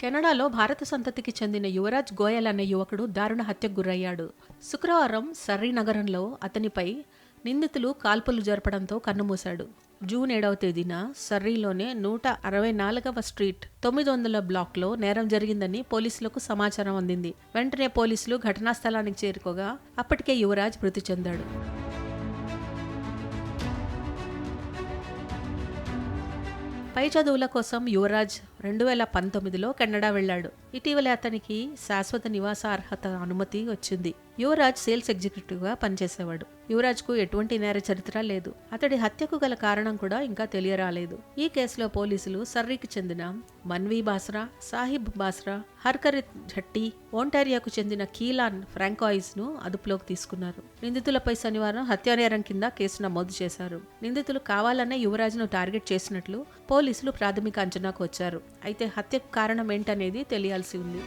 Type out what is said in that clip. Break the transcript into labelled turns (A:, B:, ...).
A: కెనడాలో భారత సంతతికి చెందిన యువరాజ్ గోయల్ అనే యువకుడు దారుణ హత్యకు గురయ్యాడు. శుక్రవారం సర్రీ నగరంలో అతనిపై నిందితులు కాల్పులు జరపడంతో కన్నుమూశాడు. జూన్ ఏడవ తేదీన సర్రీలోనే నూట అరవై నాలుగవ స్ట్రీట్ తొమ్మిది వందల బ్లాక్లో నేరం జరిగిందని పోలీసులకు సమాచారం అందింది. వెంటనే పోలీసులు ఘటనా స్థలానికి చేరుకోగా అప్పటికే యువరాజ్ మృతి చెందాడు. పై చదువుల కోసం యువరాజ్ రెండు వేల పంతొమ్మిదిలో కెనడా వెళ్ళాడు. ఇటీవలే అతనికి శాశ్వత నివాస అర్హత అనుమతి వచ్చింది. యువరాజ్ సేల్స్ ఎగ్జిక్యూటివ్గా పనిచేసేవాడు. యువరాజ్కు ఎటువంటి నేర చరిత్ర లేదు. అతడి హత్యకు గల కారణం కూడా ఇంకా తెలియరాలేదు. ఈ కేసులో పోలీసులు సర్రీకి చెందిన మన్వీ బాస్రా సాహిబ్ బాస్రా హర్కరిత్ జట్టి ఓంటారియాకు చెందిన కీలాన్ ఫ్రాంకాయిస్ను అదుపులోకి తీసుకున్నారు. నిందితులపై శనివారం హత్యానేరం కింద కేసు నమోదు చేశారు. నిందితులు కావాలనే యువరాజ్ను టార్గెట్ చేసినట్లు పోలీసులు ప్రాథమిక అంచనాకు వచ్చారు. అయితే హత్యకు కారణం ఏంటనేది తెలియాల్సి ఉంది.